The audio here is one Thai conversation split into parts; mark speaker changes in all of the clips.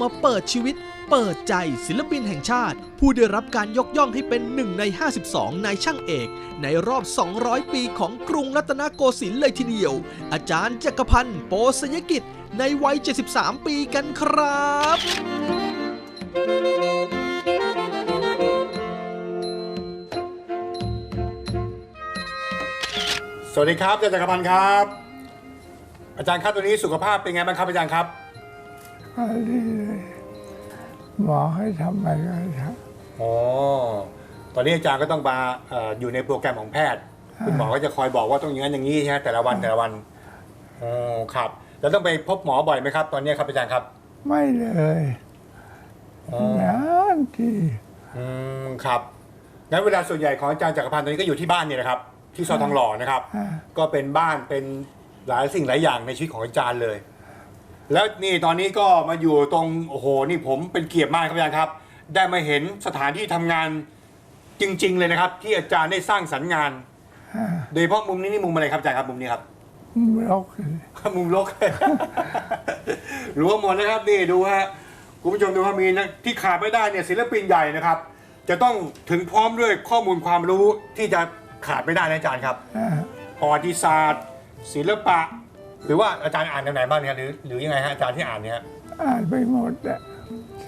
Speaker 1: มาเปิดชีวิต เปิดใจศิลปินแห่งชาติ ผู้ได้รับการยกย่องให้เป็นหนึ่งใน 52 นายช่างเอก ในรอบ 200 ปีของกรุงรัตนโกสินทร์เลยทีเดียว อาจารย์จักรพันธ์โปสยกิจ ในวัย 73 ปีกันครับ
Speaker 2: สวัสดีครับอาจารย์จักรพันธ์ครับ อาจารย์ครับตัวนี้สุขภาพเป็นไงบ้างครับอาจารย์ครับ
Speaker 3: ก็ดีเลยหมอให้ทำอะไรก็ท
Speaker 2: อ๋อตอนนี้อาจารย์ก็ต้องมาเอ่ออยู่ในโปรแกรมของแพทย์ คุณหมอก็จะคอยบอกว่าต้องอย่างนั้นอย่างนี้ใช่ไหมแต่ละวันแต่ละวันอ๋อครับ แล้วต้องไปพบหมอบ่อยไหมครับ ตอนนี้ครับอาจารย์ครับำ
Speaker 3: ไม่เลย
Speaker 2: อ๋อ
Speaker 3: นานที
Speaker 2: อืมครับงั้นเวลาส่วนใหญ่ของอาจารย์จักรพันธ์ตอนนี้ก็อยู่ที่บ้านเนี่ยนะครับ ที่ซอยทองหล่อนะครับ
Speaker 3: อ่า
Speaker 2: ก็เป็นบ้านเป็นหลายสิ่งหลายอย่างในชีวิตของอาจารย์เลย แล้วนี่ตอนนี้ก็มาอยู่ตรงโอ้โหนี่ผมเป็นเกียรติมากครับอาจารย์ครับ ได้มาเห็นสถานที่ทำงานจริง ๆ เลยนะครับ ที่อาจารย์ได้สร้างสรรค์งาน
Speaker 3: อ่า
Speaker 2: โดยเฉพาะมุมนี้นี่มุมอะไรครับอาจารย์ครับมุมนี้ครับ
Speaker 3: บล็อกเลย
Speaker 2: มุมลกรู้ว่าหมดนะครับนี่ดูฮะคุณผู้ชมดูว่ามีนะที่ขาดไม่ได้เนี่ยศิลปินใหญ่นะครับ จะต้องถึงพร้อมด้วยข้อมูลความรู้ที่จะขาดไม่ได้นะอาจารย์ครับ
Speaker 3: อ่า
Speaker 2: ประวัติศาสตร์ ศิลปะ หรือว่าอาจารย์อ่านแนวไหนบ้างเนี่ยหรือหรือยังไงฮะอาจารย์ที่อ่านเนี่ย
Speaker 3: อ่านไปหมดอะ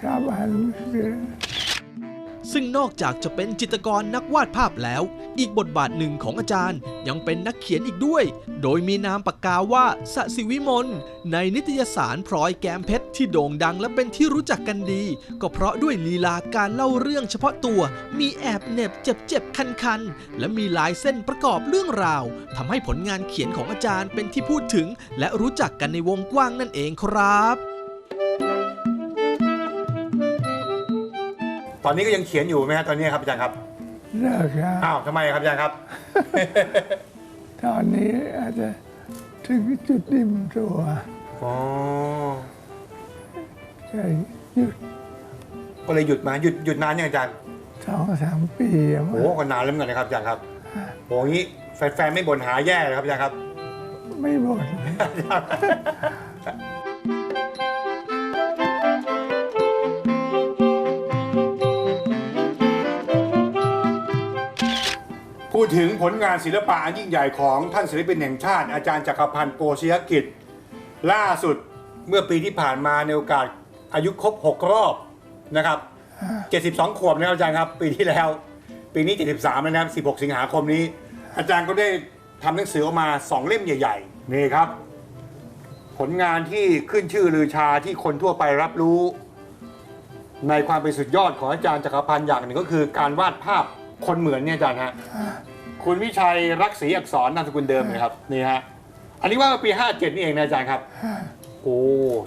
Speaker 3: ชาวบ้านเรือ
Speaker 1: ซึ่งนอกจากจะเป็นจิตรกรนักวาดภาพแล้ว อีกบทบาทหนึ่งของอาจารย์ยังเป็นนักเขียนอีกด้วย โดยมีนามปากกาว่าสสิวิมลในนิตยสารพลอยแกมเพชรที่โด่งดังและเป็นที่รู้จักกันดี ก็เพราะด้วยลีลาการเล่าเรื่องเฉพาะตัวมีแอบเน็บเจ็บเจ็บคันคันๆ และมีลายเส้นประกอบเรื่องราวทำให้ผลงานเขียนของอาจารย์เป็นที่พูดถึง และรู้จักกันในวงกว้างนั่นเองครับ
Speaker 2: ตอนนี้ก็ยังเขียนอยู่ไหมฮะตอนนี้ครับอาจารย์ครับ
Speaker 3: เลิกแล้ว
Speaker 2: อ้าวทำไมครับอาจารย์ครับ
Speaker 3: ตอนนี้อาจจะถึงจุดดิ่มตัว
Speaker 2: อ๋อ
Speaker 3: จะหยุด
Speaker 2: ก็เลยหยุดมาหยุดหยุดนานยังอาจารย์
Speaker 3: สองสามปีอะ
Speaker 2: โอ้ก็นานแล้วเหมือนกันนะครับอาจารย์ครับโอ้งี้แฟนๆไม่บ่นหาแย่เลยครับอาจารย์ครับ
Speaker 3: ไม่บ่น
Speaker 2: ดถึงผลงานศิลปะอันยิ่งใหญ่ของท่านศิลปินแห่งชาติอาจารย์จักรพันธ์โปชยกิจ ล่าสุดเมื่อปีที่ผ่านมาในโอกาสอายุครบ 6 รอบนะครับ 72 ขวบนะครับอาจารย์ครับ ปีที่แล้ว ปีนี้ 73 แล้วนะครับ 16 สิงหาคมนี้ อาจารย์ก็ได้ทำหนังสือออกมา 2 เล่มใหญ่ ๆ นี่ครับ ผลงานที่ขึ้นชื่อลือชาที่คนทั่วไปรับรู้ ในความเป็นสุดยอดของอาจารย์จักรพันธ์อย่างหนึ่งก็คือการวาดภาพคนเหมือนเนี่ยอาจารย์ฮะ คุณวิชัยรักศรีอักษรนามสกุลเดิมเลยครับนี่ฮะอันนี้ว่ามาปี 57 นี่เองนะอาจารย์ครับ โอ้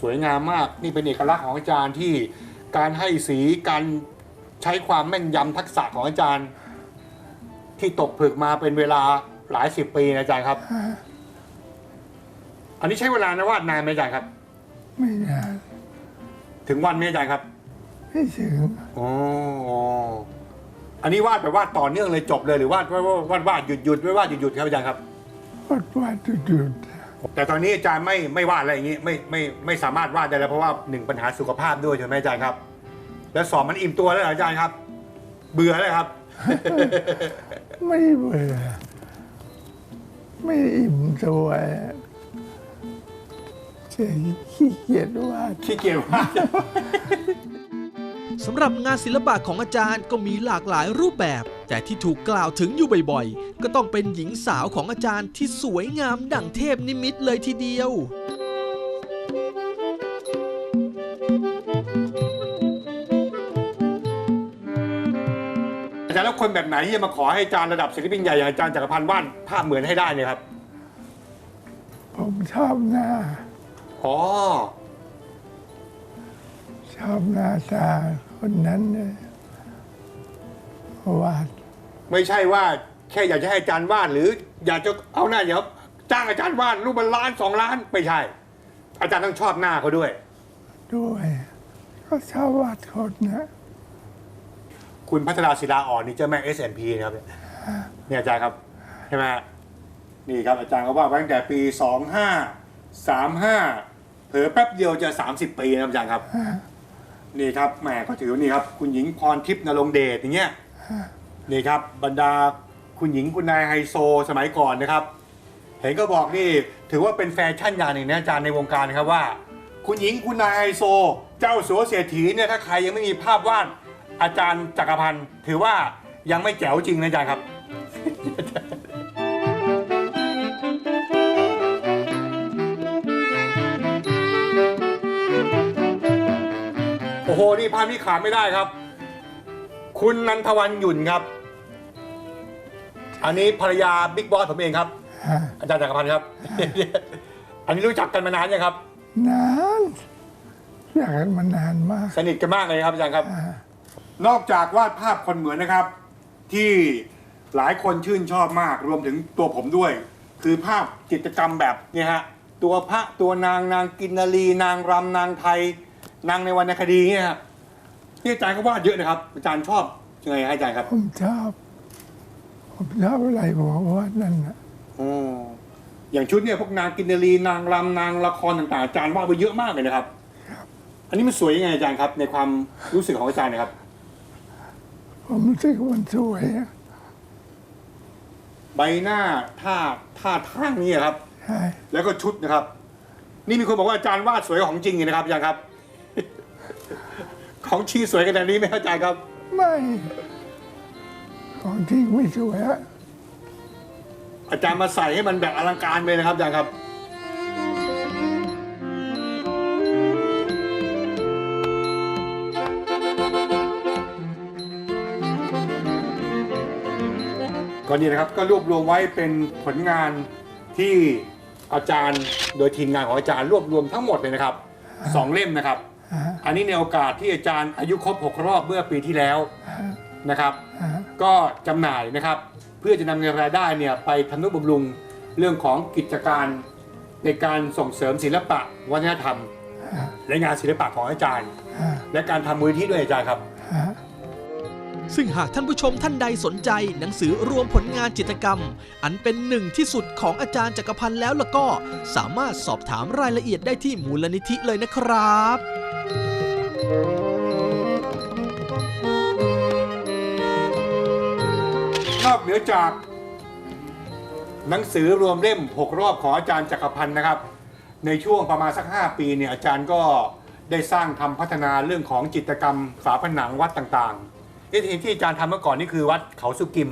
Speaker 2: สวยงามมากนี่เป็นเอกลักษณ์ของอาจารย์ที่การให้สีการใช้ความแม่นยำทักษะของอาจารย์ ที่ตกผลึกมาเป็นเวลาหลายสิบปีนะอาจารย์ครับ อันนี้ใช้เวลานวาดนานไหมอาจารย์ครับ
Speaker 3: ไม่นาน
Speaker 2: ถึงวันไหมอาจารย์ครับ
Speaker 3: ไม่ถึง
Speaker 2: อ๋อ อันนี้วาดแบบวาดต่อเนื่องเลยจบเลยหรือวาดวาดวาดวาดวาดหยุดหยุดวาดหยุดหยุดครับอาจารย์ครับ
Speaker 3: วัดวัดจุดหยุด
Speaker 2: แต่ตอนนี้อาจารย์ไม่ไม่วาดอะไรอย่างนี้ไม่ไม่ไม่สามารถวาดได้แล้วเพราะว่าหนึ่งปัญหาสุขภาพด้วยใช่ไหมอาจารย์ครับ แล้วสอบมันอิ่มตัวแล้วเหรออาจารย์ครับ เบื่อแล้วครับ
Speaker 3: ไม่เบื่อไม่อิ่มตัวจะขี้เกียจวาด
Speaker 2: ขี้เกียจวาด
Speaker 1: สำหรับงานศิลปะของอาจารย์ก็มีหลากหลายรูปแบบ แต่ที่ถูกกล่าวถึงอยู่บ่อยๆ ก็ต้องเป็นหญิงสาวของอาจารย์ที่สวยงามดั่งเทพนิมิตเลยทีเดียว
Speaker 2: อาจารย์แล้วคนแบบไหนที่จะมาขอให้อาจารย์ระดับศิลปินใหญ่อย่างอาจารย์จักรพันธ์วาดภาพเหมือนให้ได้เนี่ยครับ
Speaker 3: ผมชอบหน้า
Speaker 2: อ๋อ
Speaker 3: ชอบหน้าตาคนนั้นเลยวาด
Speaker 2: ไม่ใช่ว่าแค่อยากจะให้อาจารย์วาดหรือ อยากจะเอาหน้าเดี๋ยวจ้างอาจารย์วาดรูปมันล้านสองล้านไม่ใช่ อาจารย์ต้องชอบหน้าเขาด้วย
Speaker 3: ด้วย ก็ชอบวาดคนนะ
Speaker 2: คุณพัฒนาศิลาอ่อนนี่เจ้าแม่ S&P นะครับเนี่ยเนี่ยอาจารย์ครับใช่ไหมฮะนี่ครับอาจารย์เขาว่าไว้ตั้งแต่ปี 25 35 เผลอแป๊บเดียวจะ 30 ปีนะครับอาจารย์ครับ นี่ครับแหมก็ถือว่านี่ครับ คุณหญิงพรทิพย์นรงเดชอย่างเงี้ยนี่ครับ บรรดาคุณหญิงคุณนายไฮโซสมัยก่อนนะครับ เห็นก็บอกนี่ถือว่าเป็นแฟชั่นอย่างหนึ่งนะอาจารย์ในวงการนะครับว่า คุณหญิงคุณนายไฮโซ เจ้าสัวเศรษฐีเนี่ยถ้าใครยังไม่มีภาพวาดอาจารย์จักรพันธ์ถือว่ายังไม่แจ๋วจริงนะอาจารย์ครับ นี่ภาพที่ขาดไม่ได้ครับ คุณนันทวันหยุ่นครับ อันนี้ภรรยาบิ๊กบอสผมเองครับ
Speaker 3: ฮะ
Speaker 2: อาจารย์จักรพันธ์ครับ อันนี้รู้จักกันมานานยังครับ
Speaker 3: นานอยากกันมานานมาก
Speaker 2: สนิทกันมากเลยครับอาจารย์ครับ นอกจากวาดภาพคนเหมือนนะครับ ที่หลายคนชื่นชอบมากรวมถึงตัวผมด้วย คือภาพจิตรกรรมแบบเนี่ยฮะตัวพระตัวนางนางกินนารีนางรำนางไทย นางในวรรณคดีเนี่ยฮะ ที่อาจารย์ก็วาดเยอะนะครับ อาจารย์ชอบยังไงฮะอาจารย์ครับ
Speaker 3: ผมชอบผมชอบอะไรผมว่านั่นนะ
Speaker 2: อ๋ออย่างชุดเนี่ยพวกนางกินนารีนางรำนางละครต่างๆอาจารย์วาดไปเยอะมากเลยนะครับ อันนี้มันสวยยังไงอาจารย์ครับ ในความรู้สึกของอาจารย์นะครับ
Speaker 3: ผมรู้สึกว่ามันสวยอะ
Speaker 2: ใบหน้าท่าท่าทางนี่ครับ
Speaker 3: ใช่
Speaker 2: แล้วก็ชุดนะครับ นี่มีคนบอกว่าอาจารย์วาดสวยกว่าของจริงเลยนะครับอาจารย์ครับ ของชีสวยขนาดนี้ไหมครับอาจารย์ครับ
Speaker 3: ไม่ ของจริงไม่สวยอะ
Speaker 2: อาจารย์มาใส่ให้มันแบบอลังการเลยนะครับอาจารย์ครับ ก็นี่นะครับก็รวบรวมไว้เป็นผลงานที่อาจารย์โดยทีมงานของอาจารย์รวบรวมทั้งหมดเลยนะครับสองเล่มนะครับ
Speaker 3: ฮะ
Speaker 2: อันนี้ในโอกาสที่อาจารย์อายุครบ 6 รอบเมื่อปีที่แล้ว
Speaker 3: ฮะ
Speaker 2: นะครับ
Speaker 3: ฮะ
Speaker 2: ก็จำหน่ายนะครับ เพื่อจะนำเงินรายได้เนี่ยไปทำนุบำรุงเรื่องของกิจการในการส่งเสริมศิลปะวัฒนธรรม และงานศิลปะของอาจารย์
Speaker 3: ฮะ
Speaker 2: และการทำมูลที่ด้วยอาจารย์ครับ
Speaker 3: ฮะ
Speaker 1: ซึ่งหากท่านผู้ชมท่านใดสนใจ หนังสือรวมผลงานจิตรกรรม อันเป็นหนึ่งที่สุดของอาจารย์จักรพันธ์แล้วล่ะก็ สามารถสอบถามรายละเอียดได้ที่มูลนิธิเลยนะครับ
Speaker 2: นอกเหนือจาก หนังสือรวมเล่ม 6 รอบของอาจารย์จักรพันธ์นะครับ ในช่วงประมาณสัก 5 ปีเนี่ยอาจารย์ก็ได้สร้างทำพัฒนาเรื่องของจิตรกรรมฝาผนังวัดต่างๆที่ที่อาจารย์ทำเมื่อก่อนนี่คือวัดเขาสุกิม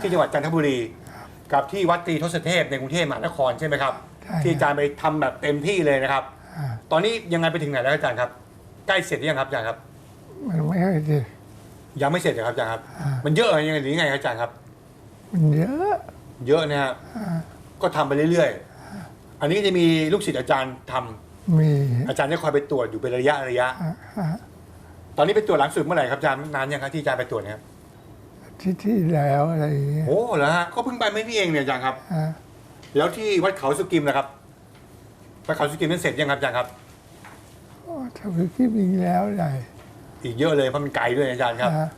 Speaker 2: ที่จังหวัดจันทบุรี กับที่วัดตรีทศเทพในกรุงเทพมหานครใช่ไหมครับ
Speaker 3: ใช่
Speaker 2: ที่อาจารย์ไปทำแบบเต็มที่เลยนะครับ
Speaker 3: ฮะ
Speaker 2: ตอนนี้ยังไงไปถึงไหนแล้วอาจารย์ครับ ใกล้เสร็จหรือยังครับอาจารย์ครับ
Speaker 3: มันไม่ค่อยดี
Speaker 2: ยังไม่เสร็จเหรอครับอาจารย์ครับ
Speaker 3: อ่ามั
Speaker 2: มันเยอะอะไรยังไงหรือยังไงครับอาจารย์ครับ
Speaker 3: มันเยอะ
Speaker 2: เยอะนะฮะก็ทำไปเรื่อยๆ อันนี้จะมีลูกศิษย์อาจารย์ทำ
Speaker 3: มี
Speaker 2: อาจารย์จะคอยไปตรวจอยู่เป็นระยะระยะ
Speaker 3: ฮะฮะ
Speaker 2: ตอนนี้ไปตรวจหลังสุดเมื่อไหร่ครับอาจารย์นานยังครับที่อาจารย์ไปตรวจเนะครับ
Speaker 3: ที่ที่แล้วอะไรอย่างเงี้ย
Speaker 2: โอ้เหรอฮะก็เพิ่งไปไม่นี่เองเนี่ยอาจารย์ครับ
Speaker 3: ฮะ
Speaker 2: แล้วที่วัดเขาสุกิมนะครับวัดเขาสุกิมนั้นเสร็จยังครับอาจารย์ครับ
Speaker 3: โอ้ทำไปคิดอีกแล้วได้
Speaker 2: อีกเยอะเลยเพราะมันไกลด้วยอาจารย์ครับ
Speaker 3: ฮะ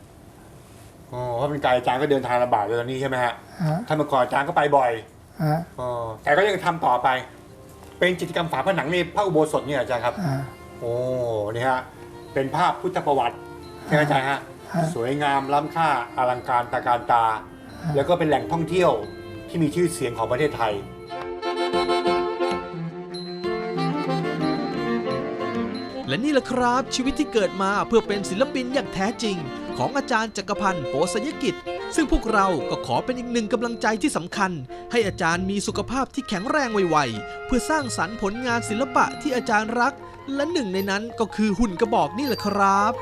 Speaker 2: อ๋อเพราะมันไกลอาจารย์ก็เดินทางลำบากเลยตอนนี้ใช่ไหมฮะ
Speaker 3: ฮะ
Speaker 2: ถ้าเมื่อก่อนอาจารย์ก็ไปบ่อย
Speaker 3: ฮะ
Speaker 2: อ๋อแต่ก็ยังทำต่อไป เป็นกิจกรรมฝาผนังในพระอุโบสถเนี่ยอาจารย์ครับ
Speaker 3: ฮะ
Speaker 2: โอ้นี่ฮะ เป็นภาพพุทธประวัติใช่ไหมอาจารย์ฮะ
Speaker 3: ฮะ
Speaker 2: สวยงามล้ำค่าอลังการตาการตา แล้วก็เป็นแหล่งท่องเที่ยวที่มีชื่อเสียงของประเทศไทย
Speaker 1: และนี่แหละครับ ชีวิตที่เกิดมาเพื่อเป็นศิลปินอย่างแท้จริง ของอาจารย์จักรพันธ์โปสยกิจ ซึ่งพวกเราก็ขอเป็นอีกหนึ่งกำลังใจที่สำคัญ ให้อาจารย์มีสุขภาพที่แข็งแรงไวๆ เพื่อสร้างสรรค์ผลงานศิลปะที่อาจารย์รัก และหนึ่งในนั้นก็คือหุ่นกระบอกนี่แหละครับ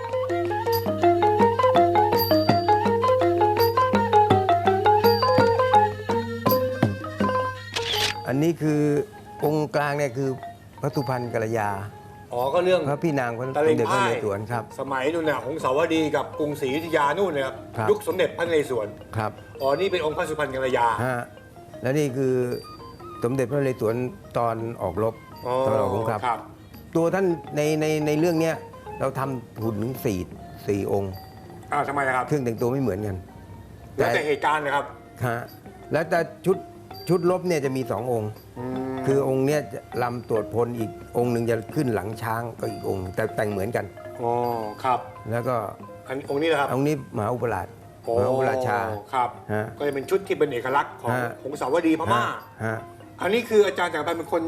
Speaker 4: อันนี้คือองค์กลางเนี่ยคือพระสุพรรณกัลยา
Speaker 2: อ๋อก็เรื่อง
Speaker 4: พระพี่นางพระส
Speaker 2: ตะ
Speaker 4: ม
Speaker 2: เลง
Speaker 4: เด็จพระ
Speaker 2: พ่าน
Speaker 4: เร
Speaker 2: ย
Speaker 4: ศวรครับ
Speaker 2: สมัยนู่นน่ะหงสาวดีกับกรุงศรีอยุธยานู่นเลยครับ
Speaker 4: ครับ
Speaker 2: ยุคสมเด็จพระนเรศวร
Speaker 4: ครับ
Speaker 2: อ๋อนี่เป็นองค์พระสุพรรณกัลยา
Speaker 4: ฮะแล้วนี่คือสมเด็จพระนเรศวรตอนออกรบ
Speaker 2: อ๋อ
Speaker 4: ตอนออกสงคราม
Speaker 2: ครับ
Speaker 4: ตัวท่านในในในเรื่องเนี้ยเราทำหุ่นถึงสี่สี่องค์
Speaker 2: อ้าวทำไมนะครับ
Speaker 4: เครื่องแต่งตัวไม่เหมือนกัน
Speaker 2: แล้วแต่เหตุการณ์นะครับ
Speaker 4: ฮะแล้วแต่ชุด ชุดรบเนี่ยจะมีสององค์
Speaker 2: ม
Speaker 4: คือองค์เนี้ยจะลำตรวจพลอีกองค์หนึ่งจะขึ้นหลังช้างก็อีกองค์แต่แต่งเหมือนกัน
Speaker 2: ออ๋อ ครับ
Speaker 4: แล้วก็
Speaker 2: อันองค์นี้นะครับ
Speaker 4: องค์นี้มหาอุปราช
Speaker 2: โอ้
Speaker 4: มหาอุปราชา
Speaker 2: ครับ
Speaker 4: ฮะ
Speaker 2: ก็จะเป็นชุดที่เป็นเอกลักษณ์ของ
Speaker 4: ฮะ
Speaker 2: หงสาวดีพม่า
Speaker 4: ฮะ
Speaker 2: อันนี้คืออาจารย์จักรพันธ์เป็นคน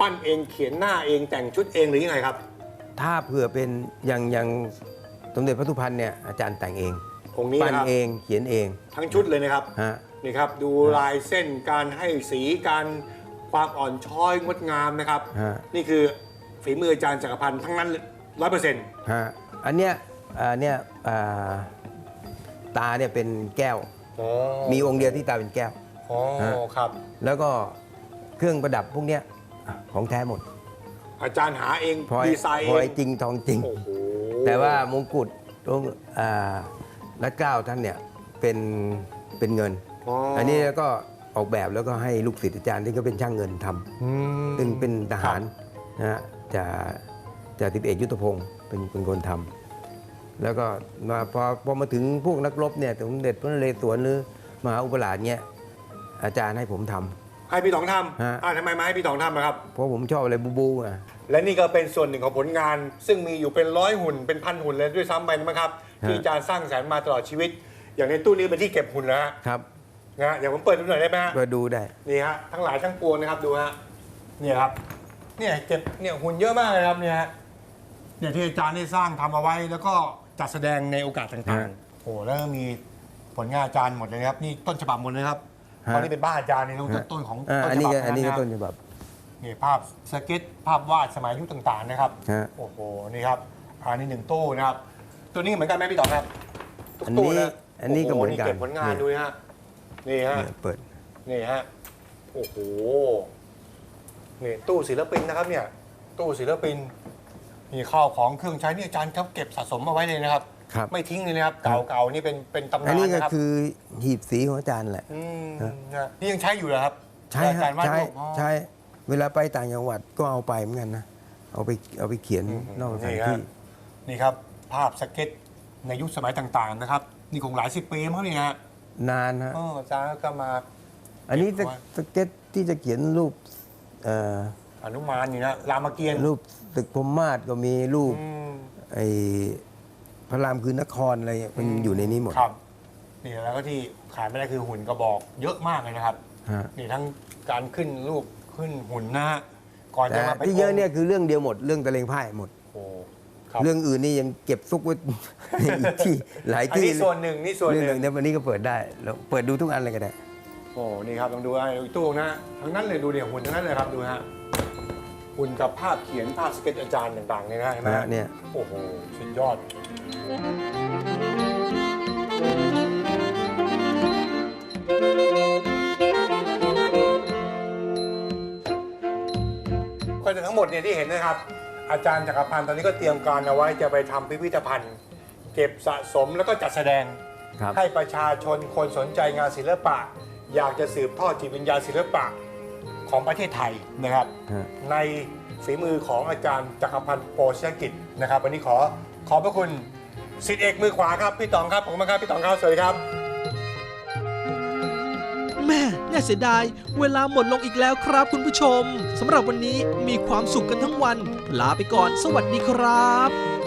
Speaker 2: ปั้นเองเขียนหน้าเองแต่งชุดเองหรือยังไงครับ
Speaker 4: ถ้าเผื่อเป็นอย่างอย่างสมเด็จพระสุพรรณเนี่ยอาจารย์แต่งเอง
Speaker 2: องค์นี้
Speaker 4: ปั้น
Speaker 2: นะครับ
Speaker 4: เองเขียนเอง
Speaker 2: ทั้งชุดเลยนะครับ
Speaker 4: ฮะ
Speaker 2: นี่ครับดูลายเส้นการให้สีการความอ่อนช้อยงดงามนะครับ
Speaker 4: ฮะ
Speaker 2: นี่คือฝีมืออาจารย์จักรพันธ์ทั้งนั้นร้อยเปอร์เซ็นต์
Speaker 4: ฮะอันเนี้ยอันเนี้ยอ่าตาเนี่ยเป็นแก้ว มีองค์เดียวที่ตาเป็นแก้ว
Speaker 2: อ๋อ
Speaker 4: ฮะ
Speaker 2: ครับ
Speaker 4: แล้วก็เครื่องประดับพวกเนี้ยของแท้หมด
Speaker 2: อาจารย์หาเอง
Speaker 4: พลอย
Speaker 2: ดีไซน์
Speaker 4: พลอย
Speaker 2: เอง
Speaker 4: จริงทองจริง
Speaker 2: โอ้โห
Speaker 4: แต่ว่ามงกุฎตรงอ่ารัดเกล้าท่านเนี่ยเป็นเป็นเงิน อันนี้แล้วก็ออกแบบแล้วก็ให้ลูกศิษย์อาจารย์ที่ก็เป็นช่างเงินทำ
Speaker 2: อืม
Speaker 4: เป็นเป็นทหารนะฮะจะจะติบเอกยุทธพงศ์เป็นเป็นคนทำแล้วก็มาพอพอมาถึงพวกนักรบเนี่ยสมเด็จพระนเรศวรหรือมหาอุปราชเนี่ยอาจารย์ให้ผมทำ
Speaker 2: ให้พี่ต๋องท
Speaker 4: ฮะำ
Speaker 2: อ่าทำไมมาให้พี่ต๋องทำนะครับ
Speaker 4: เพราะผมชอบอะไรบูบูอะ
Speaker 2: และนี่ก็เป็นส่วนหนึ่งของผลงาน ซึ่งมีอยู่เป็นร้อยหุ่นเป็นพันหุ่นเลยด้วยซ้ำไปนะครับ
Speaker 4: ฮะ
Speaker 2: ที่อาจารย์สร้างสรรค์มาตลอดชีวิต อย่างในตู้นี้เป็นที่เก็บหุ่นนะฮะ
Speaker 4: ครับ
Speaker 2: นะฮะเดี๋ยวผมเปิดดูหน่อยได้ไหมฮะ
Speaker 4: ก็ดูได้
Speaker 2: นี่ฮะทั้งหลายทั้งปวงนะครับดูฮะเนี่ยครับเนี่ยเก็บเนี่ยหุ่นเยอะมากเลยครับเนี่ยฮะเนี่ยที่อาจารย์ได้สร้างทำเอาไว้ แล้วก็จัดแสดงในโอกาสต่าง
Speaker 4: ฮะ
Speaker 2: ๆโอ้แล้วก็มีผลงานอาจารย์หมดเลยนะครับนี่ต้นฉบับหมดเลยครับ
Speaker 4: ฮะ
Speaker 2: ตอนนี้เป็นบ้านอาจารย์นี่ต้น
Speaker 4: ฮะ
Speaker 2: ต้นของ
Speaker 4: อ่า
Speaker 2: ต้น
Speaker 4: อัน
Speaker 2: ฉ
Speaker 4: นี้
Speaker 2: บับ
Speaker 4: ก็อันนี้ก็ะต้นฉบับ
Speaker 2: นี่ภาพสเก็ตภาพวาดสมัยยุคต่างๆนะครับ
Speaker 4: ฮะ
Speaker 2: โอ้โหนี่ครับอันนี้หนึ่งตู้นะครับ ตัวนี้เหมือนกันไหมพี่ต่อครับทุก
Speaker 4: อัน
Speaker 2: ตู้
Speaker 4: นี้
Speaker 2: นะ
Speaker 4: อันนี้ก็
Speaker 2: โโเห
Speaker 4: มือนกัน
Speaker 2: เก็บผลงาน
Speaker 4: เนี่ย
Speaker 2: ดูนะฮะ นี่ฮะ
Speaker 4: เนี่ยเปิด
Speaker 2: นี่ฮะ โอ้โห นี่ตู้ศิลปินนะครับเนี่ย ตู้ศิลปิน มีข้าวของเครื่องใช้นี่อาจารย์ครับเก็บสะสมเอาไว้เลยนะครับ
Speaker 4: ครับ
Speaker 2: ไม่ทิ้งเลยนะครับ เก่าๆนี่เป็นเป็นตำ
Speaker 4: อั
Speaker 2: นานน
Speaker 4: นี้ก็
Speaker 2: นะครับ
Speaker 4: คือหีบสีของอาจารย์แหละ
Speaker 2: ม
Speaker 4: ฮะ
Speaker 2: นะนี่ยังใช้อยู่เหรอครับ
Speaker 4: ใช่
Speaker 2: อา
Speaker 4: ฮะ
Speaker 2: จารย์วาด
Speaker 4: ใช่
Speaker 2: รูปอ๋อ
Speaker 4: ใช่เวลาไปต่างจังหวัดก็เอาไปเหมือนกันนะ เอาไปเอาไปเขียนนอกสถาน
Speaker 2: นี่ฮะ
Speaker 4: ที่
Speaker 2: นี่ครับ ภาพสเก็ตในยุคสมัยต่างๆนะครับ นี่คงหลายสิบปีมั้งนี่ฮะ
Speaker 4: นานฮะ
Speaker 2: เอออาจารย์ก็มา
Speaker 4: อันนี้
Speaker 2: เก็บไว้
Speaker 4: สเก็ตที่จะเขียนรูปเอ่อ
Speaker 2: อนุมานนี่นะรามเกียรติ์
Speaker 4: รูปตึกพรหมมาศก็มีรูป
Speaker 2: อืม
Speaker 4: ไอ้พระรามคือนครอะไรมันอยู่ในนี้หมด
Speaker 2: ครับนี่แล้วก็ที่ขายไม่ได้คือหุ่นกระบอก เยอะมากเลยนะครับ
Speaker 4: ฮะ
Speaker 2: นี่ทั้งการขึ้นรูปขึ้นหุ่นนะฮะก่อน
Speaker 4: แต่
Speaker 2: จะมาไป
Speaker 4: ที่เยอะเนี่ยคือเรื่องเดียวหมดเรื่องตะเลงพ่ายหมด
Speaker 2: โอ้ ครับ
Speaker 4: เรื่องอื่นนี่ยังเก็บซุกไว้อีกที่หลาย
Speaker 2: อัน
Speaker 4: ที่
Speaker 2: นี้ส่วนหนึ่งนี่ส่วน
Speaker 4: เรื่อง
Speaker 2: ห
Speaker 4: ห
Speaker 2: นึ่
Speaker 4: นึ่
Speaker 2: ง
Speaker 4: งเนี่ยวันนี้ก็เปิดได้แล้วเปิดดูทุกอันเลยก็ได้
Speaker 2: โอ้นี่ครับลองดูไอ้ตู้นะทั้งนั้นเลยดูเนี่ยหุ่นทั้งนั้นเลยครับดูฮะหุ่นกับภาพเขียนภาพสเก็ตอาจารย์ต่างๆเนี่ยนะเห็นไหม
Speaker 4: นะ
Speaker 2: ฮะ
Speaker 4: ฮะเนี่ย
Speaker 2: โอ้โหสุดยอด ก็จะทั้งหมดเนี่ยที่เห็นนะครับ อาจารย์จักรพันธ์ตอนนี้ก็เตรียมการเอาไว้จะไปทำพิพิธภัณฑ์ เก็บสะสมแล้วก็จัดแสดง
Speaker 4: ครับ
Speaker 2: ให้ประชาชนคนสนใจงานศิลปะ อยากจะสืบทอดจิตวิญญาณศิลปะของประเทศไทยนะครับ
Speaker 4: ฮะ
Speaker 2: ในฝีมือของอาจารย์จักรพันธ์โปชยกิจนะครับ วันนี้ขอขอบพระคุณสิทธิเอกมือขวาครับ พี่ต๋องครับผมมากครับพี่ต๋องครับสวัสดีครับ
Speaker 1: แม่ น่าเสียดาย เวลาหมดลงอีกแล้วครับคุณผู้ชมสำหรับวันนี้มีความสุขกันทั้งวัน ลาไปก่อน สวัสดีครับ